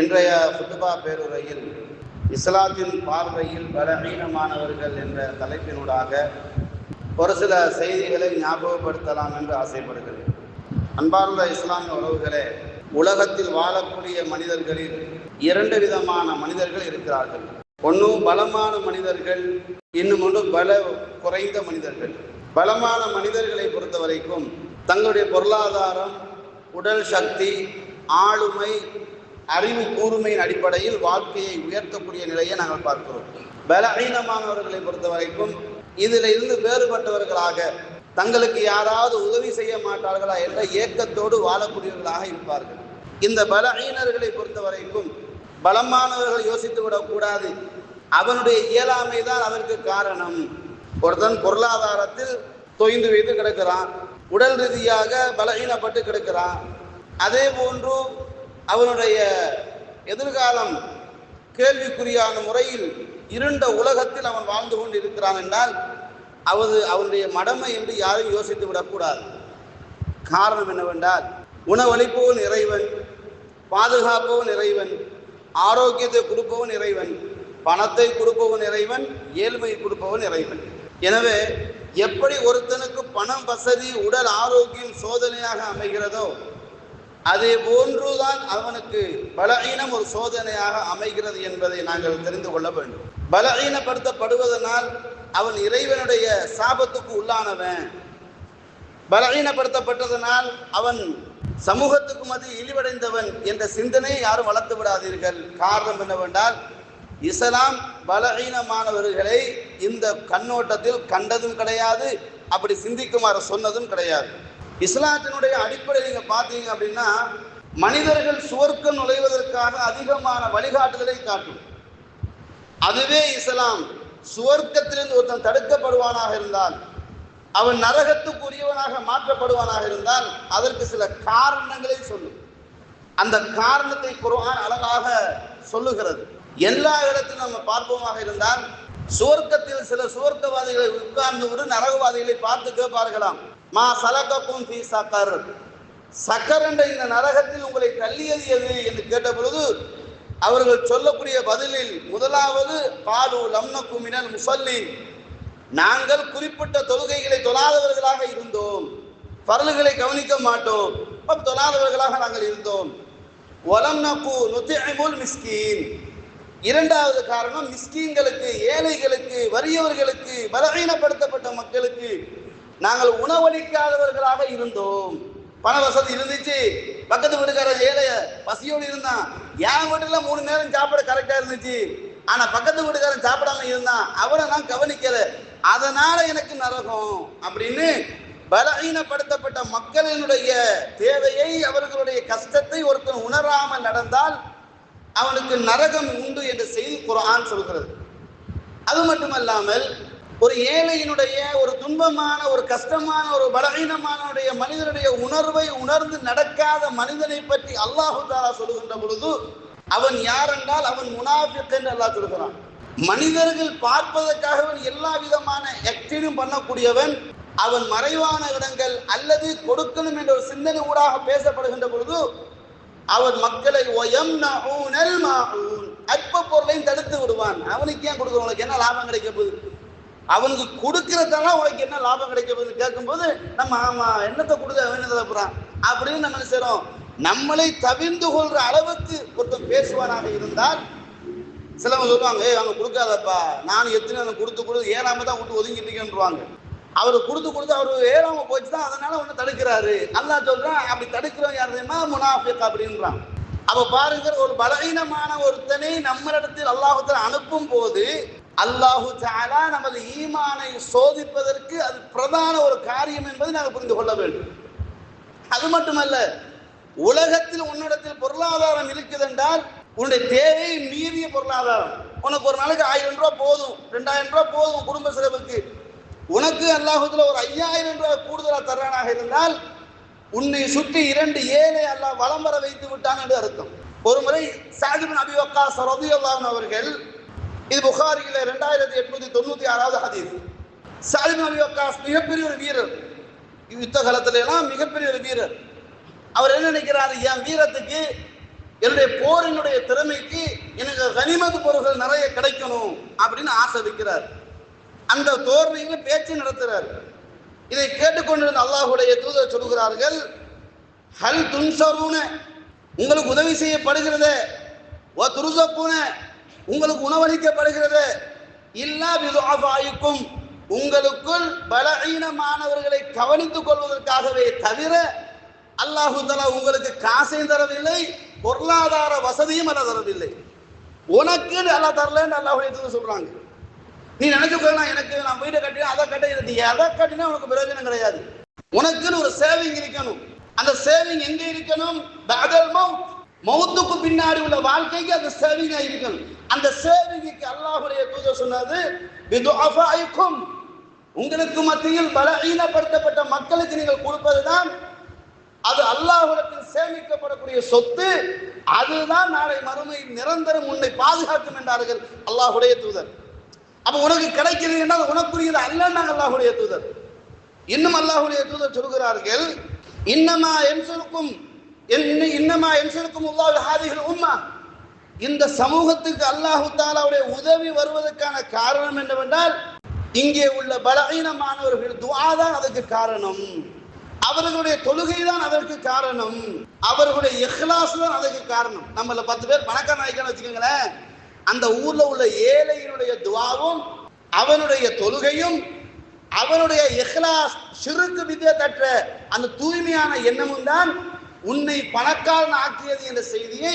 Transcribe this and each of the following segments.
இன்றைய ஃபுட்டுபா பேருரையில் இஸ்லாத்தின் பார்வையில் பலவீனமானவர்கள் என்ற தலைப்பினூடாக ஒரு சில செய்திகளை ஞாபகப்படுத்தலாம் என்று ஆசைப்படுகிறேன். அன்பார்ந்த இஸ்லாமிய உறவுகளே உலகத்தில் வாழக்கூடிய மனிதர்களில் இரண்டு விதமான மனிதர்கள் இருக்கிறார்கள். ஒன்று பலமான மனிதர்கள் இன்னும் ஒன்று பல குறைந்த மனிதர்கள். பலமான மனிதர்களை பொறுத்த வரைக்கும் தங்களுடைய பொருளாதாரம் உடல் சக்தி ஆளுமை அறிவு கூர்மையின் அடிப்படையில் வாழ்க்கையை உயர்த்தக்கூடிய நிலையை நாங்கள் பார்க்கிறோம். பலஹீனமானவர்களை பொறுத்த வரைக்கும் இதில் இருந்து வேறுபட்டவர்களாக தங்களுக்கு யாராவது உதவி செய்ய மாட்டார்களா என்ற ஏக்கத்தோடு வாழக்கூடியவர்களாக இருப்பார்கள். இந்த பலஹீனர்களை பொறுத்த வரைக்கும் பலமானவர்கள் யோசித்து விடக்கூடாது. அவனுடைய இயலாமை தான் அதற்கு காரணம். ஒருத்தன் பொருளாதாரத்தில் தொய்ந்து வைத்து கிடக்கிறான். உடல் ரீதியாக பலகீனப்பட்டு கிடக்கிறான். அதே போன்று அவனுடைய எதிர்காலம் கேள்விக்குறியான முறையில் இருண்ட உலகத்தில் அவன் வாழ்ந்து கொண்டு இருக்கிறான் என்றால் அவது அவனுடைய மடமை என்று யாரும் யோசித்து விடக்கூடாது. காரணம் என்னவென்றால் உணவளிப்பவன் இறைவன் பாதுகாப்பவன் இறைவன் ஆரோக்கியத்தை கொடுப்பவன் இறைவன் பணத்தை கொடுப்பவன் இறைவன் ஏழ்மையை கொடுப்பவன் இறைவன். எனவே எப்படி ஒருத்தனுக்கு பணம் வசதி உடல் ஆரோக்கியம் சோதனையாக அமைகிறதோ அதே போன்றுதான் அவனுக்கு பலகீனம் ஒரு சோதனையாக அமைகிறது என்பதை நாங்கள் தெரிந்து கொள்ள வேண்டும். பலகீனப்படுத்தப்படுவதனால் அவன் இறைவனுடைய சாபத்துக்கு உள்ளானவன். பலகீனப்படுத்தப்பட்டதனால் அவன் சமூகத்துக்கு அது இழிவடைந்தவன் என்ற சிந்தனையை யாரும் வளர்த்து விடாதீர்கள். காரணம் என்னவென்றால் இஸ்லாம் பலகீனமானவர்களை இந்த கண்ணோட்டத்தில் கண்டதும் கிடையாது அப்படி சிந்திக்குமாறு சொன்னதும் கிடையாது. இஸ்லாத்தினுடைய அடிப்படை நீங்க பார்த்தீங்க அப்படின்னா மனிதர்கள் சுவர்க்கம் நுழைவதற்காக அதிகமான வழிகாட்டுதலை காட்டும். அதுவே இஸ்லாம். சுவர்க்கத்திலிருந்து ஒருத்தன் தடுக்கப்படுவானாக இருந்தால் அவன் நரகத்துக்குரியவனாக மாற்றப்படுவானாக இருந்தால் அதற்கு சில காரணங்களை சொல்லும். அந்த காரணத்தை குர்ஆன் அழகாக சொல்லுகிறது. எல்லா இடத்திலும் நம்ம பார்ப்போமாக இருந்தால் சுவர்க்கத்தில் சில சுவர்க்கவாதிகளை உட்கார்ந்து ஒரு நரகவாதிகளை பார்த்து கேட்பார்களாம். மா சலகக்கும் ஃபீ சக்கர். சக்கர் என்ற இந்த நரகத்தில் உங்களை தள்ளியது எது என்று கேட்ட பொழுது அவர்கள் சொல்லக்கூடிய பதிலில் முதலாவது பாலு லம்னக்கும் மினல் முசல்லின். நாங்கள் குறிப்பிட்ட தொழுகைகளை தொழாதவர்களாக இருந்தோம். பரல்களை கவனிக்க மாட்டோம். அப்ப தொழாதவர்களாக நாங்கள் இருந்தோம். ஒலம் நப்பு நுத்திமுல் மிஸ்கீன். இரண்டாவது காரணம் மிஸ்கீன்களுக்கு ஏழைகளுக்கு வறியவர்களுக்கு பலவீனப்படுத்தப்பட்ட மக்களுக்கு நாங்கள் உணவளிக்காதவர்களாக இருந்தோம். பண வசதி இருந்துச்சு. பக்கத்து வீட்டுக்கார ஏழைய பசியோடு இருந்தான். என் வீட்டுல மூணு நேரம் சாப்பிட கரெக்டா இருந்துச்சு. ஆனா பக்கத்து வீட்டுக்காரன் சாப்பிடாம இருந்தான். அவனை நான் கவனிக்கல. அதனால எனக்கு நரகம் அப்படின்னு பலவீனப்படுத்தப்பட்ட மக்களினுடைய தேவையை அவர்களுடைய கஷ்டத்தை ஒருத்தன் உணராமல் நடந்தால் அவனுக்கு நரகம் உண்டு என்ற செய்தி குரான் சொல்கிறது. அது மட்டுமல்லாமல் ஒரு ஏழையினுடைய ஒரு துன்பமான ஒரு கஷ்டமான ஒரு பலவீனமானுடைய மனிதனுடைய உணர்வை உணர்ந்து நடக்காத மனிதனை பற்றி அல்லாஹு தாலா சொல்லுகின்ற பொழுது அவன் யார் என்றால் அவன் முனாஃபிக் என்று அல்லாஹ் சொல்கிறான். மனிதர்கள் பார்ப்பதற்காகவன் எல்லா விதமான எக்டினும் பண்ணக்கூடியவன் அவன் மறைவான இடங்கள் அல்லது கொடுக்கணும் என்ற ஒரு சிந்தனை ஊடாக பேசப்படுகின்ற பொழுது அவன் மக்களை அற்ப பொருளையும் தடுத்து விடுவான். அவனுக்கு ஏன் கொடுக்குற என்ன லாபம் கிடைக்க போகுது? அவனுக்கு கொடுக்கறதெல்லாம் உனக்கு என்ன லாபம் கிடைக்க போகுதுன்னு கேட்கும்போது நம்ம ஆமா என்னத்தை கொடுக்க அவன் போறான் அப்படின்னு நம்ம என்ன செய்றோம்? நம்மளை தவிர்ந்து கொள்ற அளவுக்கு ஒருத்தன் பேசுவானாக இருந்தால் சிலவங்க சொல்லுவாங்க ஏய் அவங்க கொடுக்காதப்பா. நான் எத்தனை அவங்க கொடுத்து கொடுத்து ஏழாம தான் விட்டு ஒதுங்கிட்டு இருக்கேன்றாங்க அவர் கொடுத்து கொடுத்து அவர் ஏழாம போச்சு தான் அதனால ஒன்று தடுக்கிறாரு. அல்லாஹ் சொல்றான் அப்படி தடுக்கிறோம் யார் தெரியுமா? முனாஃபிக் அப்படின்றான். அப்போ பாருங்க ஒரு பலவீனமான ஒருத்தனை நம்மளிடத்தில் அல்லாஹத்தில் அனுப்பும் போது அல்லாஹு தாலா நமது ஈமானை சோதிப்பதற்கு அது பிரதான ஒரு காரியம் என்பதை நாங்கள் புரிந்து கொள்ள வேண்டும். அது மட்டுமல்ல உலகத்தில் உன்னிடத்தில் பொருளாதாரம் இருக்குது என்றால் உன்னுடைய தேவையை மீறிய பொருளாதாரம். உனக்கு ஒரு நாளைக்கு ஆயிரம் ரூபாய் போதும் ரெண்டாயிரம் ரூபாய் போதும் குடும்ப செலவுக்கு. உனக்கு அல்லாஹுல ஒரு ஐயாயிரம் ரூபாய் கூடுதலாக தரானாக இருந்தால் உன்னை சுற்றி இரண்டு ஏழை அல்லாஹ் வளம் வர வைத்து விட்டான் என்று அர்த்தம். ஒரு முறை சாதிபின் அபிவக்கா சரதி அவர்கள் இது புகாரியில் ரெண்டாயிரத்தி எட்நூத்தி தொண்ணூத்தி ஆறாவது ஹதீஸ். சாலிம் அலி வக்காஸ் மிகப்பெரிய ஒரு வீரர். யுத்த காலத்துல எல்லாம் மிகப்பெரிய ஒரு வீரர். அவர் என்ன நினைக்கிறார்? என் வீரத்துக்கு என்னுடைய போரினுடைய திறமைக்கு எனக்கு கனிமது பொருள்கள் நிறைய கிடைக்கணும் அப்படின்னு ஆசை வைக்கிறார். அந்த தோர்வையில் பேச்சு நடத்துறார். இதை கேட்டுக்கொண்டிருந்த அல்லாஹுடைய தூதர் சொல்கிறார்கள் ஹல் துன்சரூன உங்களுக்கு உதவி செய்யப்படுகிறத ஓ துருசப்புன உங்களுக்கு உணவளிக்கப்படுகிறது. இல்லா விதுவாயிக்கும் உங்களுக்குள் பலவீனமானவர்களை கவனித்துக் கொள்வதற்காகவே தவிர அல்லாஹு தலா உங்களுக்கு காசையும் தரவில்லை பொருளாதார வசதியும் அல்ல தரவில்லை. உனக்கு அல்லாஹ் தரலன்னு அல்லாஹுடைய சொல்றாங்க. நீ நினைச்சுக்கலாம் எனக்கு நான் வீட்டை கட்டினா அதை கட்ட இது நீ எதை கட்டினா உனக்கு பிரயோஜனம் கிடையாது. உனக்குன்னு ஒரு சேவிங் இருக்கணும். அந்த சேவிங் எங்க இருக்கணும்? மவுத்துக்கு பின்னாடி உள்ள வாழ்க்கைக்கு அந்த சேவிங்கா இருக்கணும். அந்த சேவிங்க்கு அல்லாஹுடைய தூதர் சொன்னது பிதுஅஃபாயிக்கும் உங்களுக்கு மத்தியில் பலவீனப்படுத்தப்பட்ட மக்களுக்கு நீங்கள் கொடுப்பதுதான் அது அல்லாஹுடத்தில் சேமிக்கப்படக்கூடிய சொத்து அதுதான் நாளை மறுமை நிரந்தரம் உன்னை பாதுகாக்கும் என்றார்கள் அல்லாஹ்வுடைய தூதர். அப்ப உனக்கு கிடைக்கிறது என்றால் உனக்குரியது அல்லன்னாங்க அல்லாஹுடைய தூதர். இன்னும் அல்லாஹுடைய தூதர் சொல்கிறார்கள் இன்னமா என்சருக்கும் இன்னமா என்சருக்கும் உல்லாஹ் ஹாதிகள் உம்மா. இந்த சமூகத்துக்கு அல்லாஹு தாலாவுடைய உதவி வருவதற்கான காரணம் என்னவென்றால் இங்கே உள்ள பலவீனமானவர்கள் துவா தான் அதற்கு காரணம். அவர்களுடைய தொழுகை தான் அதற்கு காரணம். அவர்களுடைய இஹ்லாஸ் தான் அதற்கு காரணம். நம்மள பத்து பேர் பணக்கார நாய்க்கான வச்சுக்கோங்களேன். அந்த ஊர்ல உள்ள ஏழையினுடைய துவாவும் அவனுடைய தொழுகையும் அவனுடைய இஹ்லாஸ் சிறுக்கு வித்திய தற்ற அந்த தூய்மையான எண்ணமும் தான் உன்னை பணக்காரன் ஆக்கியது என்ற செய்தியை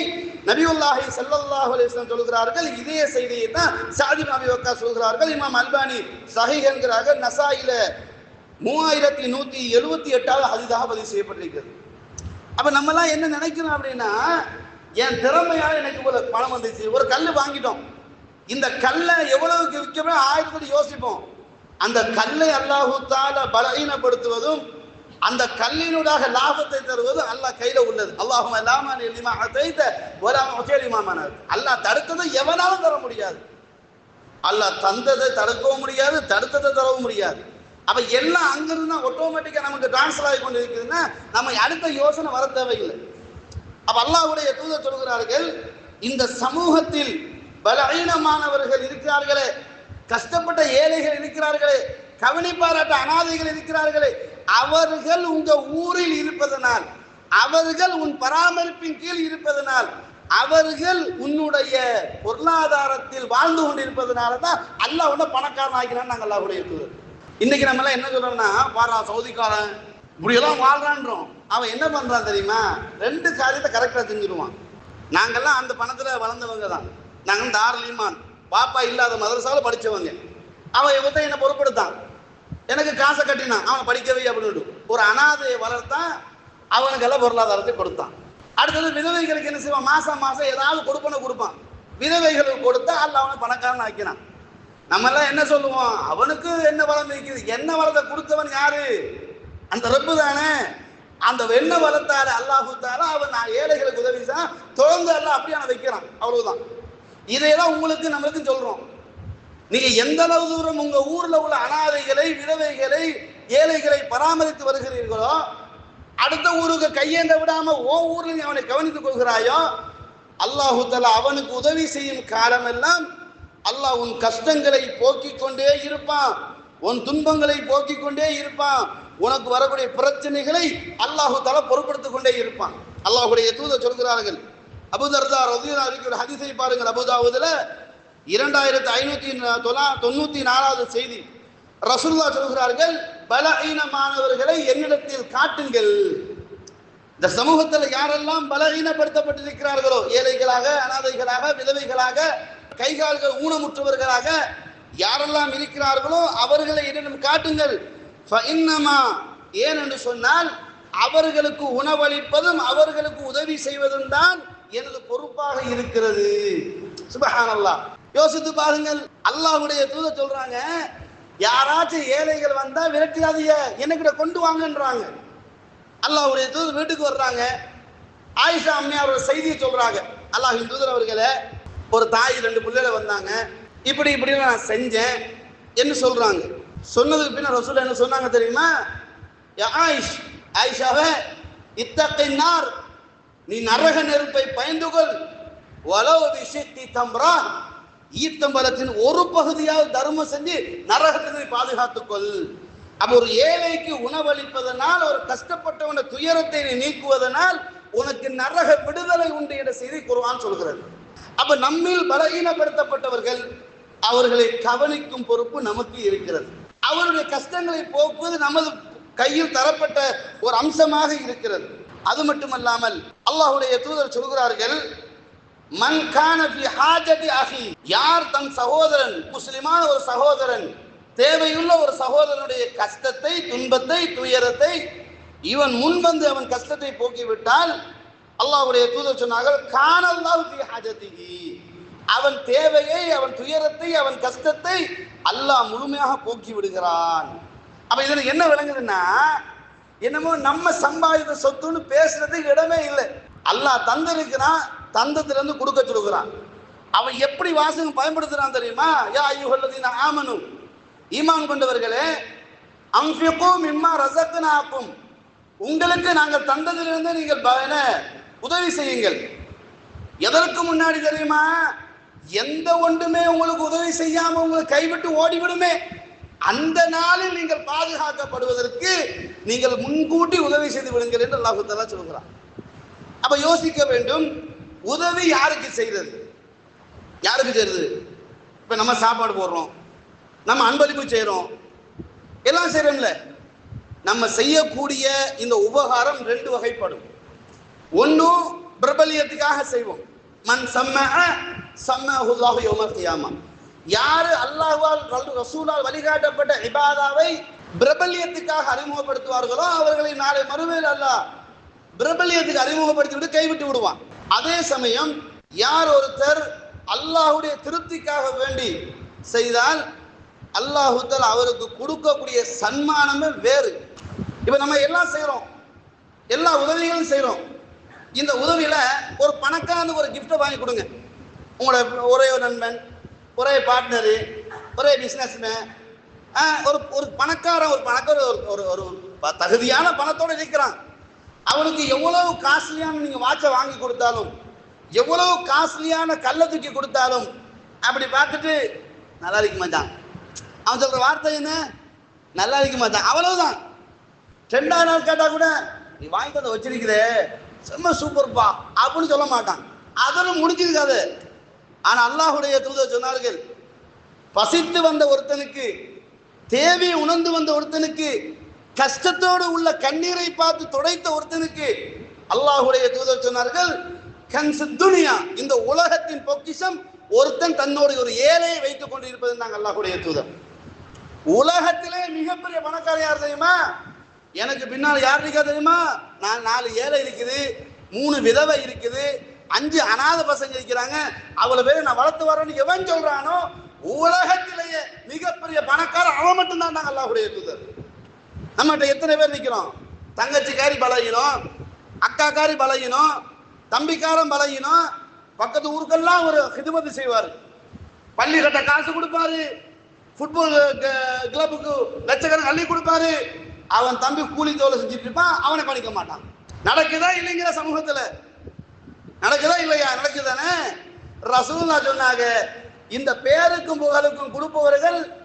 நபியுல்லாஹி ஸல்லல்லாஹு அலிஸ்லாம் சொல்கிறார்கள். இதே செய்தியை தான் சாதி நபி வக்கா சொல்கிறார்கள். இமாம் அல்பானி சஹி என்கிறார்கள். நசாயில மூவாயிரத்தி நூத்தி எழுபத்தி எட்டாவது அதிதாக பதிவு செய்யப்பட்டிருக்கிறது. அப்ப நம்ம எல்லாம் என்ன நினைக்கிறோம் அப்படின்னா என் திறமையால் எனக்கு ஒரு பணம் வந்துச்சு ஒரு கல் வாங்கிட்டோம். இந்த கல்லை எவ்வளவுக்கு விற்கவே ஆயிரத்தி யோசிப்போம். அந்த கல்லை அல்லாஹு தால பலகீனப்படுத்துவதும் அந்த கல்லினூடாக லாபத்தை தருவது அல்லாஹ் கையில உள்ளது. அல்லாஹும் எல்லாமா லிமா அதைத்த வராம லிமாமானார் அல்லாஹ் தடுத்ததை எவனாலும் தர முடியாது. அல்லாஹ் தந்ததை தடுக்கவும் முடியாது தடுத்ததை தரவும் முடியாது. அப்ப எல்லாம் அங்கிருந்து ஆட்டோமேட்டிக்கா நமக்கு டிரான்ஸ்ஃபர் ஆகி கொண்டு இருக்குதுன்னா நம்ம அடுத்த யோசனை வர தேவையில்லை. அப்ப அல்லாஹ்வுடைய தூதர் சொல்கிறார்கள் இந்த சமூகத்தில் பலவீனமானவர்கள் இருக்கிறார்களே கஷ்டப்பட்ட ஏழைகள் இருக்கிறார்களே கவனிப்பாராட்ட அனாதைகள் இருக்கிறார்களே அவர்கள் உங்க ஊரில் இருப்பதனால் அவர்கள் உன் பராமரிப்பின் கீழ் இருப்பதனால் அவர்கள் உன்னுடைய பொருளாதாரத்தில் வாழ்ந்து கொண்டிருப்பதனால தான் அல்லாஹ் உன்னை பணக்காரன் ஆகிறான்னு நாங்கள் அல்லாஹ்வுடைய தூதர் இன்னைக்கு நம்ம எல்லாம் என்ன சொல்றோம்னா வாரா சவுதிக்காரன் இப்படியெல்லாம் வாழ்றான்றோம். அவன் என்ன பண்றான் தெரியுமா? ரெண்டு காரியத்தை கரெக்டா செஞ்சிருவான் நாங்கெல்லாம் அந்த பணத்துல வளர்ந்தவங்க தான். நாங்க தாரலிமான் பாப்பா இல்லாத மதரசாவில் படிச்சவங்க. அவன் இவத்தை என்ன பொருட்படுத்தான்? எனக்கு காசை கட்டினான் அவன் படிக்கவே அப்படின்னு ஒரு அனாதையை வளர்த்தான் அவனுக்கெல்லாம் பொருளாதாரத்தை கொடுத்தான். அடுத்தது விதவைகளுக்கு என்ன செய்வான்? மாசம் மாசம் ஏதாவது கொடுப்பனை கொடுப்பான். விதவைகளுக்கு கொடுத்தா அல்ல அவனை பணக்காரன் ஆக்கினான். நம்ம எல்லாம் என்ன சொல்லுவோம்? அவனுக்கு என்ன வளம் இருக்குது? என்ன வளத்தை கொடுத்தவன் யாரு? அந்த ரப்பு தானே. அந்த வெண்ண வளத்தால அல்லாஹு தால அவன் நான் ஏழைகளுக்கு உதவி தான் தொடர்ந்து எல்லாம் அப்படியே அவன் வைக்கிறான். அவ்வளவுதான். இதையெல்லாம் உங்களுக்கு நம்மளுக்கும் சொல்றோம். நீங்க எந்த அளவு தூரம் உங்க ஊர்ல உள்ள அனாதைகளை விதவைகளை ஏழைகளை பராமரித்து வருகிறீர்களோ அடுத்த ஊருக்கு கையேந்த விடாம ஓ ஊர்ல நீ அவனை கவனித்துக் கொள்கிறாயோ அல்லாஹு தலா அவனுக்கு உதவி செய்யும் காலமெல்லாம் அல்லாஹ் உன் கஷ்டங்களை போக்கிக் கொண்டே இருப்பான். உன் துன்பங்களை போக்கிக் கொண்டே இருப்பான். உனக்கு வரக்கூடிய பிரச்சனைகளை அல்லாஹு தலா பொருட்படுத்திக் கொண்டே இருப்பான். அல்லாஹுடைய தூத சொல்கிறார்கள் அபுதர்தா ரதியல்லாஹு இருக்கிற ஒரு பாருங்கள் அபுதாவுதுல இரண்டாயிரத்தி ஐநூத்தி தொள்ளா தொண்ணூத்தி நாலாவது செய்தி. ரசூல்லா சொல்கிறார்கள் பலஹீனமானவர்களை என்னிடத்தில் காட்டுங்கள். இந்த சமூகத்தில் யாரெல்லாம் பலஹீனப்படுத்தப்பட்டிருக்கிறார்களோ ஏழைகளாக அனாதைகளாக விதவைகளாக கைகால்கள் ஊனமுற்றவர்களாக யாரெல்லாம் இருக்கிறார்களோ அவர்களை என்னிடம் காட்டுங்கள். இன்னமா ஏன் என்று சொன்னால் அவர்களுக்கு உணவளிப்பதும் அவர்களுக்கு உதவி செய்வதும் தான் எனது பொறுப்பாக இருக்கிறது. சுபஹானல்லா யோசித்து பாருங்கள். அல்லாஹுடைய தூத சொல்றாங்க யாராச்சும் ஏழைகள் வந்தா விரட்டிடாதீங்க என்னக்கிட்ட கொண்டு வாங்கன்றாங்க. அல்லாஹ்வுடைய தூது வீட்டுக்கு வர்றாங்க. ஆயிஷா அம்மையாரோட செய்தியை சொல்றாங்க. அல்லாஹின் தூதர் அவர்களை ஒரு தாய் ரெண்டு பிள்ளைகளை வந்தாங்க. இப்படி இப்படி நான் செஞ்சேன் என்ன சொல்றாங்க. சொன்னதுக்கு பின்ன ரசூல் என்ன சொன்னாங்க தெரியுமா? ஆயிஷ் ஆயிஷாவே நார் நீ நரக நெருப்பை பயந்து கொள். வலவு விஷயத்தி ஈத்தம்பலத்தின் ஒரு பகுதியாவது தர்மம் செஞ்சு நரகத்தினை பாதுகாத்துக்கொள். அப்ப ஒரு ஏழைக்கு உணவளிப்பதனால் ஒரு கஷ்டப்பட்டவன துயரத்தை நீ நீக்குவதனால் உனக்கு நரக விடுதலை உண்டு என்ற செய்தி குருவான் சொல்கிறது. அப்ப நம்மில் பலகீனப்படுத்தப்பட்டவர்கள் அவர்களை கவனிக்கும் பொறுப்பு நமக்கு இருக்கிறது. அவருடைய கஷ்டங்களை போக்குவது நமது கையில் தரப்பட்ட ஒரு அம்சமாக இருக்கிறது. அது மட்டுமல்லாமல் அல்லாஹுடைய தூதர் சொல்கிறார்கள் யார் தன் சகோதரன் முஸ்லிமான ஒரு சகோதரன் தேவையுள்ள ஒரு சகோதரனுடைய கஷ்டத்தை துன்பத்தை துயரத்தை இவன் முன் வந்து அவன் கஷ்டத்தை போக்கிவிட்டால் அல்லாஹ்வுடைய தூதர் சொன்னார்கள் கானல்லாஹு ஃபி ஹாஜதிஹி. அவன் தேவையை அவன் துயரத்தை அவன் கஷ்டத்தை அல்லாஹ் முழுமையாக போக்கி விடுகிறான் அப்ப இதுல என்ன விளங்குதுன்னா என்னமோ நம்ம சம்பாதித்த சொத்துன்னு பேசுறதுக்கு இடமே இல்லை. அல்லாஹ் தந்திருக்கிறான் தந்தத்திலிருந்து கொடுக்க சொல்லுகிறான். அவன் எப்படி வாசகம் பயன்படுத்துறான் தெரியுமா? யா ஐயுகல்லதீன ஆமனு. ஈமான் கொண்டவர்களே அம்ஃபிக்கும் இம்மா ரஸக்னாக்கும். உங்களுக்கு நாங்கள் தந்ததிலிருந்து நீங்கள் என்ன, உதவி செய்யுங்கள். எதற்கு முன்னாடி தெரியுமா? எந்த ஒன்றுமே உங்களுக்கு உதவி செய்யாம உங்களை கைவிட்டு ஓடிவிடுமே. அந்த நாளில் நீங்கள் பாதுகாக்கப்படுவதற்கு நீங்கள் முன்கூட்டி உதவி செய்து விடுங்கள் என்று அல்லாஹு சொல்கிறான். அப்ப யோசிக்க வேண்டும் உதவி யாருக்கு செய்யறது யாருக்கு செய்யறது இப்ப நம்ம சாப்பாடு போடுறோம். நம்ம அன்பளிப்பு செய்கிறோம் எல்லாம் செய்கிறோம்ல நம்ம செய்யக்கூடிய இந்த உபகாரம் ரெண்டு வகைப்படும். ஒன்றும் பிரபலியத்துக்காக செய்வோம். மண் சம்ம சம்மஹுல்லாஹு யௌமல் கியாமா. யாரு அல்லாஹுவால் ரசூலால் வழிகாட்டப்பட்ட இபாதாவை பிரபல்யத்துக்காக அறிமுகப்படுத்துவார்களோ அவர்களை நாளை மறுமையில் அல்லாஹ் பிரபல்யத்துக்கு அறிமுகப்படுத்தி விட்டு கைவிட்டு விடுவான். அதே சமயம் யார் ஒருத்தர் அல்லாஹுடைய திருப்திக்காக வேண்டி செய்தால் அல்லாஹுத்தல் அவருக்கு கொடுக்கக்கூடிய சன்மானமே வேறு. இப்போ நம்ம எல்லாம் செய்கிறோம் எல்லா உதவிகளும் செய்கிறோம் இந்த உதவியில் ஒரு பணக்காரனுக்கு ஒரு கிஃப்டை வாங்கி கொடுங்க. உங்களோட ஒரே ஒரு நண்பன் ஒரே பார்ட்னரு ஒரே பிஸ்னஸ்மேன் ஒரு ஒரு பணக்காரன் ஒரு பணக்கார ஒரு ஒரு ஒரு ப- தகுதியான பணத்தோடு இருக்கிறான் அவனுக்கு எவ்வளவு காஸ்ட்லியான நீங்க வாட்சை வாங்கி கொடுத்தாலும் எவ்வளவு காஸ்ட்லியான கல்லை தூக்கி கொடுத்தாலும் அப்படி பார்த்துட்டு நல்லா இருக்க மாட்டான். அவன் சொல்ற வார்த்தை என்ன? நல்லா இருக்க மாட்டான். அவ்வளவுதான். ரெண்டாவது நாள் கேட்டா கூட நீ வாங்கி தந்த வச்சிருக்கிறே. செம்ம சூப்பர்ப்பா. அப்படின்னு சொல்ல மாட்டான். அதெல்லாம் முடிஞ்சிருக்காது. ஆனா அல்லாஹுடைய தூதர் சொன்னார்கள் பசித்து வந்த ஒருத்தனுக்கு தேவி உணர்ந்து வந்த ஒருத்தனுக்கு கஷ்டத்தோடு உள்ள கண்ணீரை பார்த்து துடைத்த ஒருத்தனுக்கு அல்லாஹுடைய தூதர் சொன்னார்கள் கன்சு துனியா. இந்த உலகத்தின் பொக்கிஷம் ஒருத்தன் தன்னோட ஒரு ஏழையை வைத்துக் கொண்டிருப்பது நாங்கள் அல்லாஹுடைய தூதர். உலகத்திலே மிகப்பெரிய பணக்காரன் யார் தெரியுமா? எனக்கு பின்னால் யார் இருக்கா தெரியுமா? நான் நாலு ஏழை இருக்குது மூணு விதவை இருக்குது அஞ்சு அனாதை பசங்க இருக்கிறாங்க. அவ்வளவு பேர் நான் வளர்த்து வரேன்னு எவன் சொல்றானோ உலகத்திலேயே மிகப்பெரிய பணக்காரன் அவன் மட்டும்தான் நாங்கள் அல்லாஹுடைய தூதர். நம்மகிட்ட எத்தனை பேர் நிற்கிறோம் தங்கச்சிக்காரி பழகினோம் அக்காக்காரி பழகினோம் தம்பிக்காரன் பழகினோம் பக்கத்து ஊருக்கெல்லாம் ஒரு ஹிதுமதி செய்வார். பள்ளி கட்ட காசு கொடுப்பாரு. ஃபுட்பால் கிளப்புக்கு லட்சக்கணக்கு அள்ளி கொடுப்பாரு. அவன் தம்பி கூலி தோலை செஞ்சுட்டு இருப்பான் அவனை கவனிக்க மாட்டான். நடக்குதா இல்லைங்கிற சமூகத்தில். நடக்குதா இல்லையா? நடக்குதானே? ரசூல்லா சொன்னாங்க இந்த பேருக்கும் புகழுக்கும் கொடுப்பவர்கள்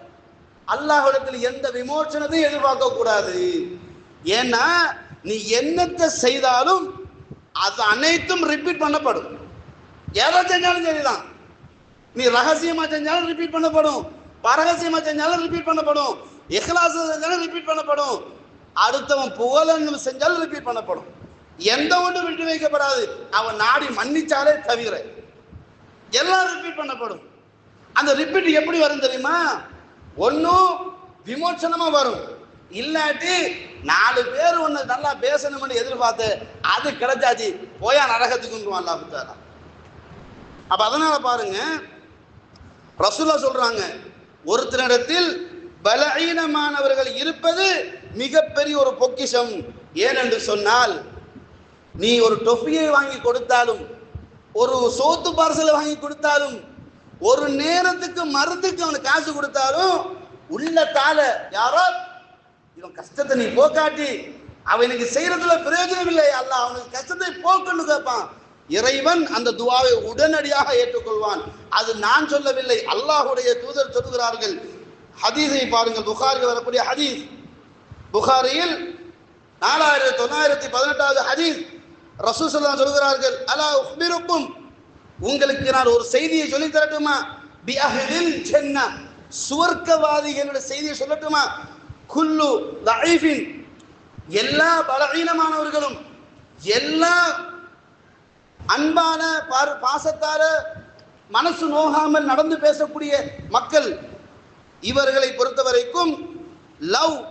அல்லாஹிடத்தில் எந்த விமோச்சனத்தையும் எதிர்பார்க்க கூடாது ஏன்னா நீ என்னத்தை செய்தாலும் அது அனைத்தும் ரிப்பீட் பண்ணப்படும். எதை செஞ்சாலும் சரிதான். நீ ரகசியமா செஞ்சாலும் ரிப்பீட் பண்ணப்படும். பரகசியமா செஞ்சாலும் ரிப்பீட் பண்ணப்படும். இஹ்லாஸ் செஞ்சாலும் ரிப்பீட் பண்ணப்படும். அடுத்தவன் புகழன்னு செஞ்சாலும் ரிப்பீட் பண்ணப்படும். எந்த ஒன்றும் விட்டு வைக்கப்படாது. அவன் நாடி மன்னிச்சாலே தவிர. எல்லாம் ரிப்பீட் பண்ணப்படும். அந்த ரிப்பீட் எப்படி வரும் தெரியுமா? ஒன்றும் விமோசனமா வரும். இல்லாட்டி நாலு பேர் ஒன்று நல்லா பேசணும்னு எதிர்பார்த்து அது கிடைச்சாச்சு போயா நரகத்துக்கு அல்லா தாலா அப்ப அதனால பாருங்க ரசுல்லா சொல்றாங்க ஒருத்தரிடத்தில் பலகீனமானவர்கள் இருப்பது மிகப்பெரிய ஒரு பொக்கிஷம். ஏனென்று சொன்னால் நீ ஒரு டொஃபியை வாங்கி கொடுத்தாலும் ஒரு சோத்து பார்சலை வாங்கி கொடுத்தாலும் ஒரு நேரத்துக்கு மரத்துக்கு அவனுக்கு காசு கொடுத்தாலும் உள்ளத்தால யாரோ? இவன் கஷ்டத்தை நீ போக்காட்டி அவனுக்கு செய்யறதுல பிரயோஜனம் இல்லை. அல்ல அவனுக்கு கஷ்டத்தை போக்குன்னு கேட்பான். இறைவன் அந்த துவாவை உடனடியாக ஏற்றுக்கொள்வான். அது நான் சொல்லவில்லை அல்லாஹ்வுடைய தூதர் சொல்கிறார்கள் ஹதீஸை பாருங்கள் புகாரில் வரக்கூடிய ஹதீஸ். புகாரியில் நாலாயிரத்தி தொள்ளாயிரத்தி பதினெட்டாவது ஹதீஸ். ரசூசல்லாம் சொல்கிறார்கள் அலா உஹ்மிருக்கும் உங்களுக்கு நான் ஒரு செய்தியை சொல்லி தரட்டுமா? பி அஹ்லில் ஜன்னா. சுவர்க்கவாதிகளுடைய செய்தியை சொல்லட்டுமா? குல்லு லைஃபின் எல்லா பலவீனமானவர்களும் எல்லா அன்பான பார்- பாசத்தால மனசு நோகாமல் நடந்து பேசக்கூடிய மக்கள் இவர்களை பொறுத்தவரைக்கும் லவ்.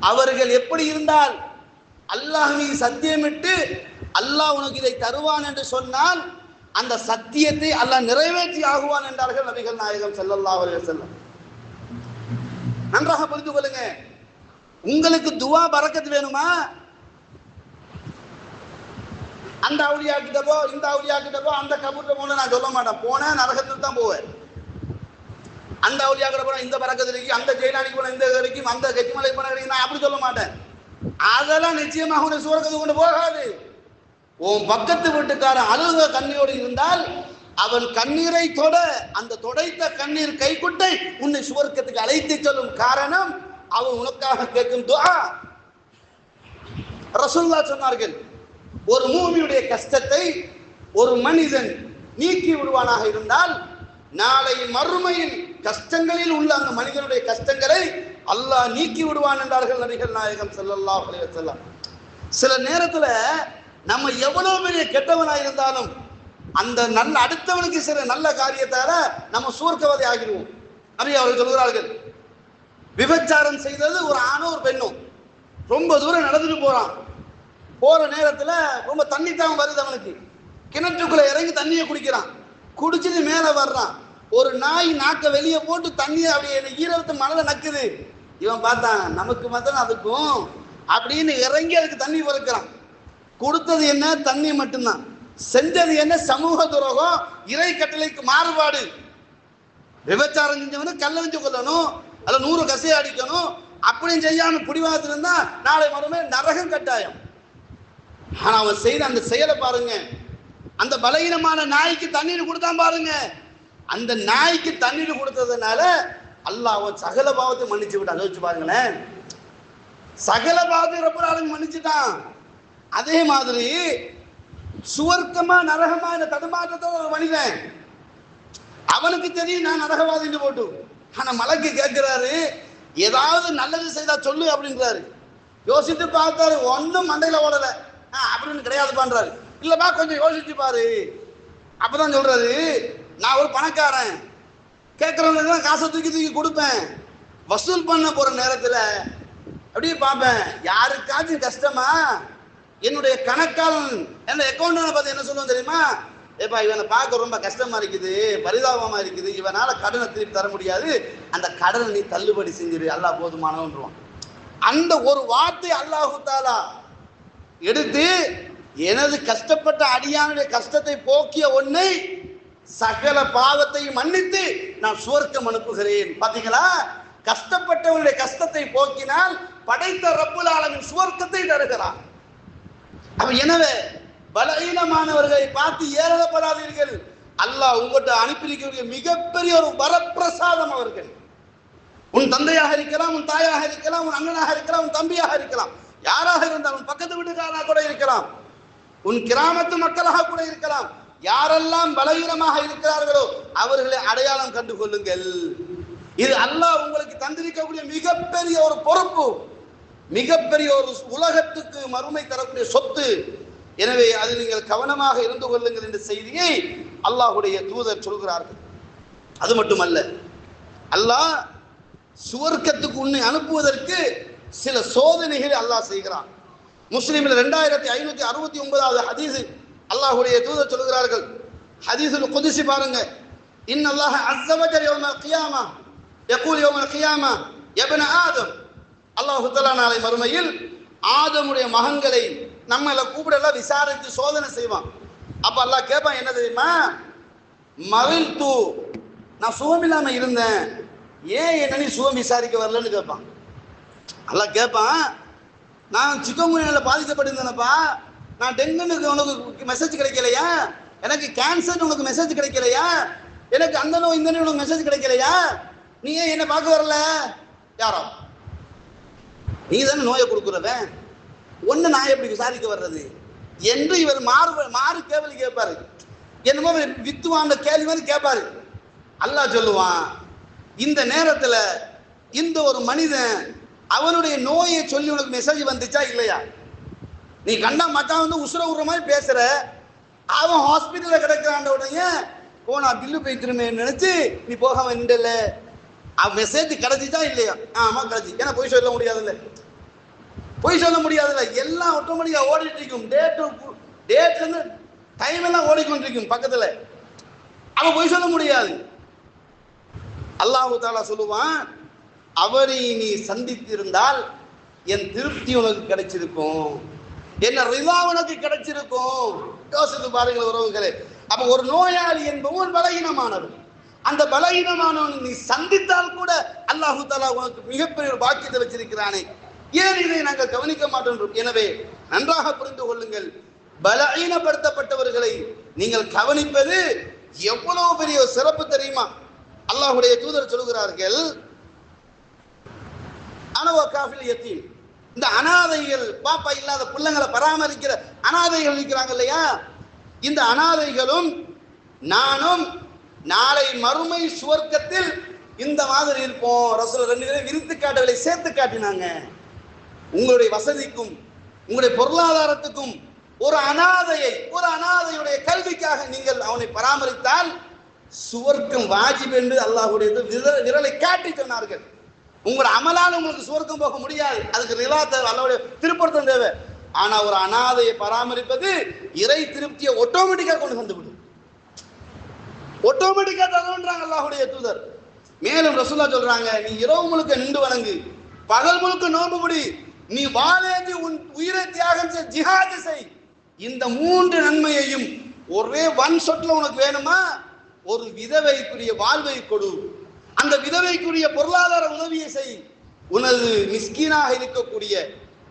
அவர்கள் எப்படி இருந்தால் அல்லாஹ் சத்தியமிட்டு அல்லாஹ் உனக்கு இதை தருவான் என்று சொன்னால் அந்த சத்தியத்தை அல்லாஹ் நிறைவேற்றி ஆகுவான் என்றார்கள் நபிகள் நாயகம் செல்லல்லா செல்லம் நன்றாக புரிந்து கொள்ளுங்க. உங்களுக்கு துவா பறக்கத்து வேணுமா? அந்த அவுளியா கிட்டவோ இந்த அவுளியா கிட்டவோ அந்த கபூர்ல போன நான் சொல்ல மாட்டேன். போனேன் நரகத்துக்கு தான் போவேன். அந்த அவுளியா கிட்ட போன இந்த பறக்கத்துக்கு அந்த ஜெயிலானிக்கு போன இந்த வரைக்கும் அந்த கெட்டிமலைக்கு போன வரைக்கும் நான் அப்படி சொல்ல மாட்டேன். அதெல்லாம் நிச்சயமாக உன்னை சுவர்க்கத்துக்கு கொண்டு போகாது. உன் பக்கத்து வீட்டுக்காரன் அழுக கண்ணீரோடு இருந்தால் அவன் கண்ணீரை தொட அந்த தொடைத்த கண்ணீர் கைக்குட்டை உன்னை சுவர்க்கத்துக்கு அழைத்து செல்லும் காரணம் அவன் உனக்காக கேட்கும் துஆ. ரசூல்லா சொன்னார்கள் ஒரு மூமியுடைய கஷ்டத்தை ஒரு மனிதன் நீக்கி விடுவானாக இருந்தால் நாளை மறுமையில் கஷ்டங்களில் உள்ள அந்த மனிதனுடைய கஷ்டங்களை அல்லாஹ் நீக்கி விடுவான் என்றார்கள் நடிகர் நாயகம் செல்லல்லா அலைஹி சில நேரத்துல நம்ம எவ்வளவு பெரிய கெட்டவனாக இருந்தாலும் அந்த நல்ல அடுத்தவனுக்கு சில நல்ல காரியத்தால நம்ம சூர்க்கவதை ஆகிடுவோம். நிறைய அவர்கள் சொல்கிறார்கள் விபச்சாரம் செய்தது ஒரு ஆணும் ஒரு பெண்ணும் ரொம்ப தூரம் நடந்துட்டு போறான். போற நேரத்துல ரொம்ப தண்ணி தான் வருது அவனுக்கு. கிணற்றுக்குள்ள இறங்கி தண்ணியை குடிக்கிறான். குடிச்சிட்டு மேல வர்றான். ஒரு நாய் நாக்க வெளியே போட்டு தண்ணியை அப்படியே ஈரத்து மணல நக்குது. இவன் பார்த்தான் நமக்கு மாத்திரம் அதுக்கும் அப்படின்னு இறங்கி அதுக்கு தண்ணி பொறுக்கிறான். கொடுத்தது என்ன? தண்ணி மட்டும்தான். செஞ்சது என்ன? சமூக துரோகம் இறை கட்டளைக்கு மாறுபாடு. விபச்சாரம் செஞ்சவனு கல்ல வச்சு கொல்லணும் அல்ல நூறு கசையை அடிக்கணும் அப்படியும் செய்யாம பிடிவாதத்தில் இருந்தா நாளை மறுமே நரகம் கட்டாயம். ஆனா அவன் செய்த அந்த செயலை பாருங்க. அந்த பலகீனமான நாய்க்கு தண்ணீர் கொடுத்தான் பாருங்க. அந்த நாய்க்கு தண்ணீர் கொடுத்ததுனால அல்லாஹ் அவன் சகல பாவத்தை மன்னிச்சு விட்டான். யோசிச்சு பாருங்களேன். சகல பாவத்தை ரொம்ப நாளுக்கு மன்னிச்சுட்டான். அதே மாதிரி சுவர்க்கமா நரகமா இந்த தடுமாற்றத்தோட ஒரு மனிதன். அவனுக்கு தெரியும் நான் நரகவாதின்னு போட்டு. ஆனா மலைக்கு கேட்கிறாரு ஏதாவது நல்லது செய்தா சொல்லு அப்படின்றாரு. யோசித்து பார்த்தாரு ஒன்றும் மண்டையில ஓடல. ஆ, அப்படின்னு கிடையாது பண்றாரு. இல்லப்பா கொஞ்சம் யோசிச்சு பாரு. அப்பதான் சொல்றாரு நான் ஒரு பணக்காரன். கேட்கறவங்களுக்கு காசை தூக்கி தூக்கி கொடுப்பேன். வசூல் பண்ண போற நேரத்துல அப்படியே பார்ப்பேன் யாருக்காச்சும் கஷ்டமா என்னுடைய கணக்காளன் என்ன அக்கௌண்ட் பார்த்து என்ன சொல்லுவோம் தெரியுமா? ஏப்பா இவனை பார்க்க ரொம்ப கஷ்டமா இருக்குது பரிதாபமா இருக்குது இவனால கடனை திருப்பி தர முடியாது. அந்த கடனை நீ தள்ளுபடி செஞ்சிரு அல்லா போதுமானவன்றான் அந்த ஒரு வார்த்தை அல்லாஹு தாலா எடுத்து எனது கஷ்டப்பட்ட அடியானுடைய கஷ்டத்தை போக்கிய ஒன்னை சகல பாவத்தையும் மன்னித்து நான் சுவர்க்கம் அனுப்புகிறேன். பாத்தீங்களா? கஷ்டப்பட்டவனுடைய கஷ்டத்தை போக்கினால் படைத்த ரப்புல ஆலமின் சுவர்க்கத்தை தருகிறான். அப்ப எனவே பலகீனமானவர்களை பார்த்து ஏறப்படாதீர்கள். அல்லாஹ் உங்கள்கிட்ட அனுப்பியிருக்கக்கூடிய மிகப்பெரிய ஒரு வரப்பிரசாதம் அவர்கள். உன் தந்தையாக இருக்கலாம் உன் தாயாக இருக்கலாம் உன் அண்ணனாக இருக்கலாம் உன் தம்பியாக இருக்கலாம். யாராக இருந்தாலும் பக்கத்து வீட்டுக்காராக கூட இருக்கலாம். உன் கிராமத்து மக்களாக கூட இருக்கலாம். யாரெல்லாம் பலவீனமாக இருக்கிறார்களோ அவர்களை அடையாளம் கண்டு கொள்ளுங்கள் இது அல்லாஹ் உங்களுக்கு தந்திருக்கக்கூடிய மிகப்பெரிய ஒரு பொறுப்பு. மிகப்பெரிய ஒரு உலகத்துக்கு மறுமை தரக்கூடிய சொத்து. எனவே அது நீங்கள் கவனமாக இருந்து கொள்ளுங்கள் என்ற செய்தியை அல்லாஹுடைய தூதர் சொல்கிறார்கள். அது மட்டுமல்ல அல்லாஹ் சுவர்க்கத்துக்கு உன்னை அனுப்புவதற்கு சில சோதனைகளை அல்லாஹ் செய்கிறான். முஸ்லீமில் ரெண்டாயிரத்தி ஐநூத்தி அறுபத்தி ஒன்பதாவது ஹதீஸ் அல்லாஹுடைய தூதர் சொல்கிறார்கள். ஹதீஸுல் கொதிசி பாருங்க. இன் அல்லாஹ் அஸ்ஸவஜல் யௌமல் கியாமா யகூல் யௌமல் கியாமா யப்ன ஆதம் அல்லாஹுத்தலா நாளை மறுமையில் ஆதமுடைய மகன்களை நம்மள கூப்பிடலாம் விசாரித்து சோதனை செய்வான். அப்ப அல்லாஹ் கேட்பான் என்ன தெரியுமா? மவில் தூ நான் சுகம் இல்லாம இருந்தேன். ஏன் என்ன நீ சுகம் விசாரிக்க வரலன்னு கேட்பான் அல்லாஹ் கேட்பான் நான் சிக்கன்குனியாவில் பாதிக்கப்பட்டிருந்தேனப்பா. நான் டெங்குனுக்கு உனக்கு மெசேஜ் கிடைக்கலையா? எனக்கு கேன்சர் உனக்கு மெசேஜ் கிடைக்கலையா? எனக்கு அந்த நோய் இந்த நோய் உனக்கு மெசேஜ் கிடைக்கலையா? நீ ஏன் என்ன பார்க்க வரல? யாரோ. நீ தானே நோயை கொடுக்குறவன் ஒன்று நான் எப்படி விசாரிக்க வர்றது? என்று இவர் மாறு மாறு கேள்வி கேட்பாரு. என்னமோ வித்துவான் கேள்வி மாதிரி கேட்பாரு. அல்லாஹ் சொல்லுவான் இந்த நேரத்தில் இந்த ஒரு மனிதன் அவனுடைய நோயை சொல்லி உனக்கு மெசேஜ் வந்துச்சா இல்லையா? நீ கண்டா மச்சான் வந்து உசுர விடுற மாதிரி பேசுற. அவன் ஹாஸ்பிட்டலில் கிடைக்கிறான்ட உடனே போனா பில்லு போய்க்கிறமே நினைச்சு நீ போக வேண்டியல மெசேஜ் கிடைச்சிச்சா இல்லையா? ஆமா கிடைச்சி. ஏன்னா பொய் சொல்ல முடியாதுல்ல. பொய் சொல்ல முடியாதுல்ல. எல்லாம் ஆட்டோமேட்டிக்கா ஓடிட்டு இருக்கும். டேட்டு டேட்லேருந்து டைம் எல்லாம் ஓடிக்கொண்டிருக்கும் பக்கத்துல. அவன் பொய் சொல்ல முடியாது. அல்லாஹு தாலா சொல்லுவான் அவரை நீ சந்தித்திருந்தால் என் திருப்தி உனக்கு கிடைச்சிருக்கும். என்ன ரிதா உனக்கு கிடைச்சிருக்கும். யோசித்து பாருங்கள் உறவுகளே. அப்ப ஒரு நோயாளி என்பவன் பலகீனமானவன் அந்த பலகீனமானவன் நீ சந்தித்தால் கூட அல்லாஹு தாலா உனக்கு மிகப்பெரிய ஒரு பாக்கியத்தை வச்சிருக்கிறானே. ஏன் இதை நாங்கள் கவனிக்க மாட்டோம்? எனவே நன்றாக புரிந்து கொள்ளுங்கள். பலகீனப்படுத்தப்பட்டவர்களை நீங்கள் கவனிப்பது எவ்வளவு பெரிய ஒரு சிறப்பு தெரியுமா? அல்லாஹுடைய தூதர் சொல்கிறார்கள் அனவ காஃபில் எத்தீம் இந்த அனாதைகள் பாப்பா இல்லாத பிள்ளைங்களை பராமரிக்கிற அனாதைகள் இருக்கிறாங்க இல்லையா? இந்த அனாதைகளும் நானும் நாளை மறுமை சுவர்க்கத்தில் இந்த மாதிரி இருப்போம். ரசூல் ரெண்டு பேரும் விரித்து காட்டவில்லை சேர்த்து காட்டினாங்க. உங்களுடைய வசதிக்கும் உங்களுடைய பொருளாதாரத்துக்கும் ஒரு அனாதையை ஒரு அனாதையுடைய கல்விக்காக நீங்கள் அவனை பராமரித்தால் சுவர்க்கம் வாஜிப் என்று அல்லாஹுடைய விர- விரலை காட்டி சொன்னார்கள். உங்களோட அமலால் உங்களுக்கு சுவர்க்கம் போக முடியாது. அதுக்கு நிலா தேவை அல்லாவுடைய திருப்பொருத்தம் தேவை. ஆனா ஒரு அனாதையை பராமரிப்பது இறை திருப்தியை ஆட்டோமேட்டிக்கா கொண்டு வந்து விடும். ஆட்டோமேட்டிக்கா தருன்றாங்க அல்லாஹுடைய தூதர். மேலும் ரசூல்லா சொல்றாங்க நீ இரவு முழுக்க நின்று வணங்கு பகல் முழுக்க நோன்பு முடி நீ வாழேந்தி உன் உயிரை தியாகம் செய் ஜிஹாது செய். இந்த மூன்று நன்மையையும் ஒரே ஒன் சொட்ல உனக்கு வேணுமா? ஒரு விதவைக்குரிய வாழ்வை கொடு. அந்த விதவைக்குரிய பொருளாதார உதவியை செய். உனது மிஸ்கீனாக இருக்கக்கூடிய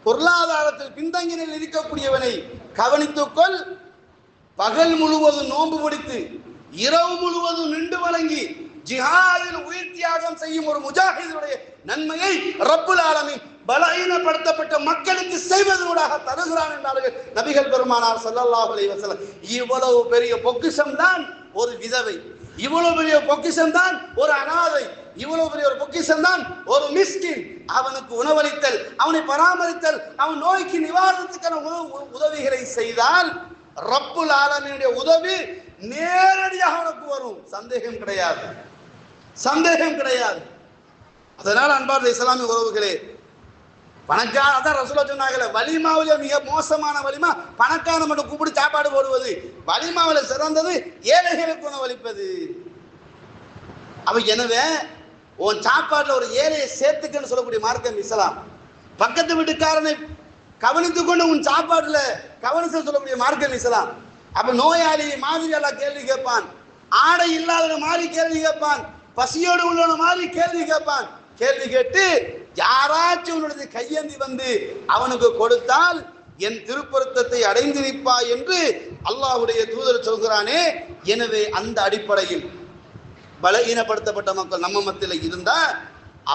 பொருளாதாரத்தில் பின்தங்கினில் இருக்கக்கூடியவனை கவனித்துக்கொள் பகல் முழுவதும் நோன்பு முடித்து இரவு முழுவதும் நின்று வணங்கி ஜிஹாதில் உயிர் தியாகம் செய்யும் ஒரு முஜாஹிதனுடைய நன்மையை ரப்புல் ஆலமின் பலகீனப்படுத்தப்பட்ட மக்களுக்கு செய்வதனூடாக தருகிறான் என்றார்கள் நபிகள் பெருமானார் ஸல்லல்லாஹு அலைஹி இவ்வளவு பெரிய பொக்கிஷம் தான் ஒரு விதவை. இவ்வளவு பெரிய பொக்கிஷம் தான் ஒரு அனாதை. இவ்வளவு பெரிய ஒரு பொக்கிஷம் தான் ஒரு மிஸ்கின். அவனுக்கு உணவளித்தல் அவனை பராமரித்தல் அவன் நோய்க்கு நிவாரணத்துக்கான உதவிகளை செய்தால் ரப்புல் ஆலமினுடைய உதவி நேரடியாக அவனுக்கு வரும். சந்தேகம் கிடையாது. சந்தேகம் கிடையாது. அதனால் அன்பார்ந்த இஸ்லாமிய உறவுகளே பணக்கார அதான் ரசூலா சொன்னாங்களே வலிமாவில் மிக மோசமான வலிமா பணக்காரன் மட்டும் கூப்பிட்டு சாப்பாடு போடுவது. வலிமாவில் சிறந்தது ஏழைகளுக்கு உணவளிப்பது. அவ எனவே உன் சாப்பாட்டுல ஒரு ஏழையை சேர்த்துக்கன்னு சொல்லக்கூடிய மார்க்கம் இஸ்லாம். பக்கத்து வீட்டுக்காரனை கவனித்துக்கொண்டு உன் சாப்பாட்டுல கவனிச்சு சொல்லக்கூடிய மார்க்கம் இஸ்லாம். அப்ப நோயாளி மாதிரி எல்லாம் கேள்வி கேட்பான். ஆடை இல்லாத மாதிரி கேள்வி கேட்பான். பசியோடு உள்ளவன மாதிரி கேள்வி கேட்பான். கேள்வி கேட்டு யாராச்சும் உன்னுடைய கையேந்தி வந்து அவனுக்கு கொடுத்தால் என் திருப்பொருத்தத்தை அடைந்திருப்பா என்று அல்லாஹ்வுடைய தூதர் சொல்கிறானே. எனவே அந்த அடிப்படையில் பலகீனப்படுத்தப்பட்ட மக்கள் நம்ம மத்தியில் இருந்தா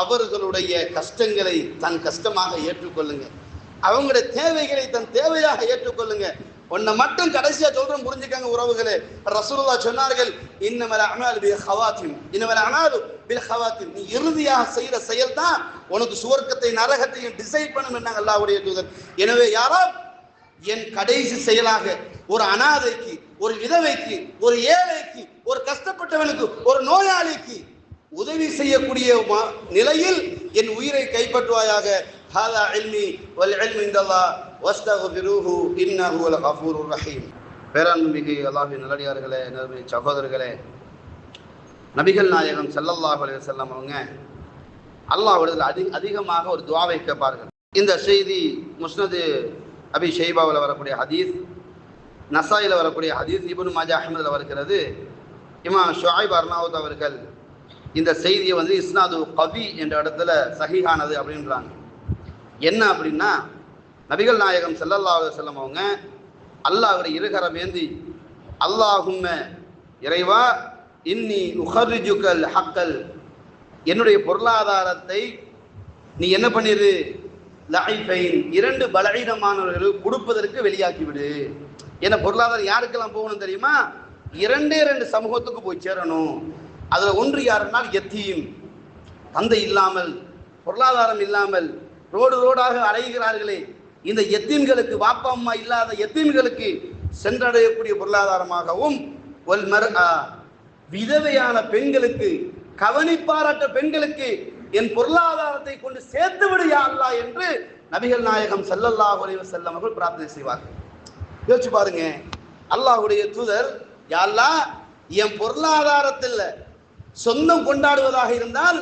அவர்களுடைய கஷ்டங்களை தன் கஷ்டமாக ஏற்றுக்கொள்ளுங்க. அவங்களுடைய தேவைகளை தன் தேவையாக ஏற்றுக்கொள்ளுங்க. உன்னை மட்டும் கடைசியா சொல்றோம் புரிஞ்சுக்கங்க உறவுகளே. ரசூலுல்லா சொன்னார்கள் இன்னமல அனால் பில் ஹவாத்தின் இன்னமல அமாலு பில் ஹவாத்தின் நீ இறுதியாக செய்யற செயல் தான் உனக்கு சுவர்க்கத்தை நரகத்தையும் டிசைட் பண்ணும் என்றாங்க அல்லாவுடைய தூதர். எனவே யாரோ என் கடைசி செயலாக ஒரு அனாதைக்கு ஒரு விதவைக்கு ஒரு ஏழைக்கு ஒரு கஷ்டப்பட்டவனுக்கு ஒரு நோயாளிக்கு உதவி செய்யக்கூடிய நிலையில் என் உயிரை கைப்பற்றுவாயாக. هذا علمي والعلم عند الله واستغفروه இன்னஹு வல் கஃபூருர் ரஹீம் பேரன்புமிகு அல்லாஹ்வின் நல்லடியார்களே நறுமை சகோதரர்களே நபிகள் நாயகம் ஸல்லல்லாஹு அலைய செல்லம் அவங்க அல்லாஹ்விடத்தில் அதி அதிகமாக ஒரு துவாவை கேட்பார்கள் இந்த செய்தி முஸ்னது அபி ஷெய்பாவில் வரக்கூடிய ஹதீஸ் நசாயில் வரக்கூடிய ஹதீஸ் இபுன் மாஜா அஹமதில் வருகிறது. இமா ஷாயிப் அர்னாவத் அவர்கள் இந்த செய்தியை வந்து இஸ்னாது கவி என்ற இடத்துல சஹிஹானது அப்படின்றாங்க. என்ன அப்படின்னா நபிகள் நாயகம் ஸல்லல்லாஹு செல்லம் அவங்க அல்லாஹ்வுடைய இருகரம் ஏந்தி அல்லாஹும்ம இறைவா இன்னி உஹர்ரிஜுக்கல் ஹக்கல் என்னுடைய பொருளாதாரத்தை நீ என்ன பண்ணிரு? லைஃபைன் இரண்டு பலவீனமானவர்களுக்கு கொடுப்பதற்கு வெளியாக்கிவிடு ஏன்னா என்ன பொருளாதாரம் யாருக்கெல்லாம் போகணும் தெரியுமா? இரண்டே ரெண்டு சமூகத்துக்கு போய் சேரணும். அதில் ஒன்று யாருன்னா எத்தீம். தந்தை இல்லாமல் பொருளாதாரம் இல்லாமல் ரோடு ரோடாக அலைகிறார்களே இந்த எத்தீன்களுக்கு வாப்பா அம்மா இல்லாத எத்தீன்களுக்கு சென்றடையக்கூடிய பொருளாதாரமாகவும் ஒல் மர் விதவையான பெண்களுக்கு கவனிப்பாரற்ற பெண்களுக்கு என் பொருளாதாரத்தை கொண்டு சேர்த்து விடுயா அல்லா என்று நபிகள் நாயகம் ஸல்லல்லாஹு அலைஹி செல்லம் அவர்கள் பிரார்த்தனை செய்வார்கள். யோசிச்சு பாருங்க அல்லாஹ்வுடைய தூதர் யா என் பொருளாதாரத்தில் சொந்தம் கொண்டாடுவதாக இருந்தால்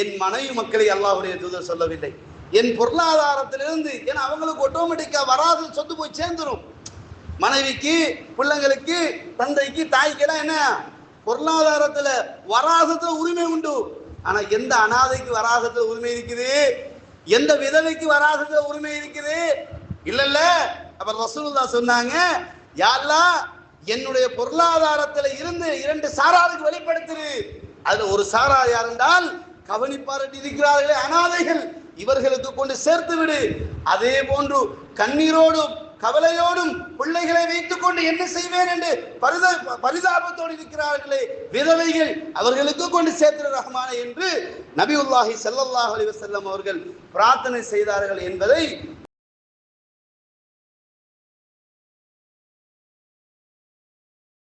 என் மனைவி மக்களை அல்லாஹுடைய தூதர் சொல்லவில்லை. என் பொருளாதாரத்திலிருந்து ஏன்னா அவங்களுக்கு ஆட்டோமேட்டிக்காக வராது சொத்து போய் சேர்ந்துரும். மனைவிக்கு பிள்ளைங்களுக்கு தந்தைக்கு தாய்க்கெல்லாம் என்ன? பொருளாதாரத்தில் வராசத்தில் உரிமை உண்டு. ஆனால் எந்த அனாதைக்கு வராசத்தில் உரிமை இருக்குது? எந்த விதவைக்கு வராசத்தில் உரிமை இருக்குது? இல்லைல்ல. இல்ல அப்ப சொன்னாங்க யாரெல்லாம் என்னுடைய பொருளாதாரத்தில் இருந்து இரண்டு சாராருக்கு வெளிப்படுத்துரு. அதில் ஒரு சாரா யார் என்றால் கவனிப்பாரட்டி இருக்கிறார்களே அனாதைகள். இவர்களுக்கு கொண்டு சேர்த்து விடு. அதே போன்று கண்ணீரோடும் கவலையோடும் பிள்ளைகளை வைத்துக் கொண்டு என்ன செய்வேன் என்று பரித பரிதாபத்தோடு இருக்கிறார்களே விதவைகள் அவர்களுக்கு கொண்டு சேர்த்து ரஹமான என்று நபியுல்லாஹி செல்லல்லாஹ் அலைஹி வஸல்லம் அவர்கள் பிரார்த்தனை செய்தார்கள் என்பதை